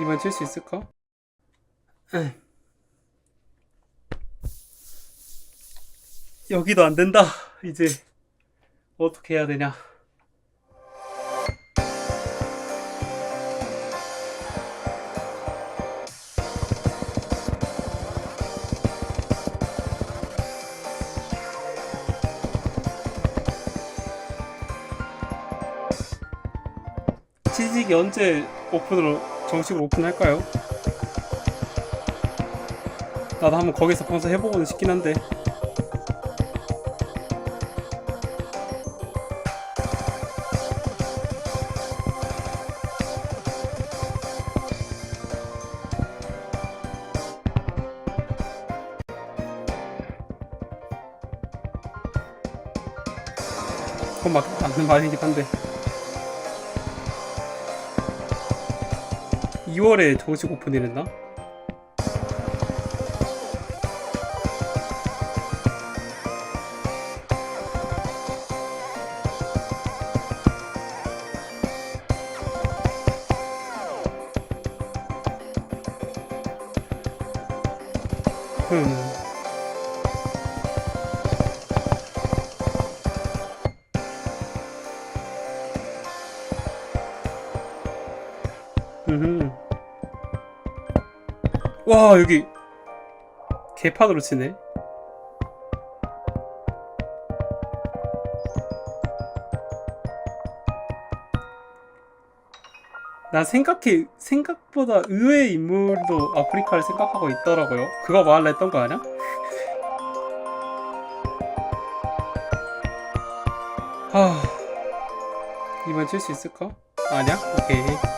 이번 칠 수 있을까? 응. 여기도 안 된다. 이제 어떻게 해야 되냐? 치직이 언제 오픈으로 정식으로 오픈할까요? 나도 한번 거기서 방송 해보고는 싶긴 한데 그건 막 맞는 말이긴 한데 2월에 정식 오픈이랬나? 음. 음. 와 여기 개판으로 치네. 난 생각해 생각보다 의외의 인물도 아프리카를 생각하고 있더라고요. 그거 말할라 했던 거 아니야? 하 이번 칠 수 있을까? 아니야? 오케이.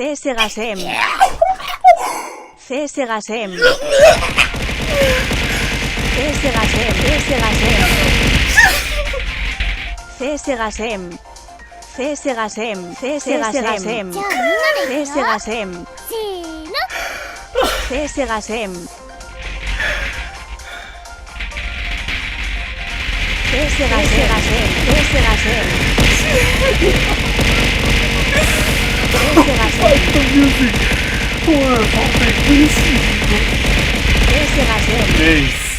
CS Gasem. CS Gasem. CS Gasem, CS Gasem. CS Gasem. CS Gasem, CS Gasem. CS Gasem. CS Gasem. CS Gasem, CS Gasem. the music. Wonderful, please. Here's the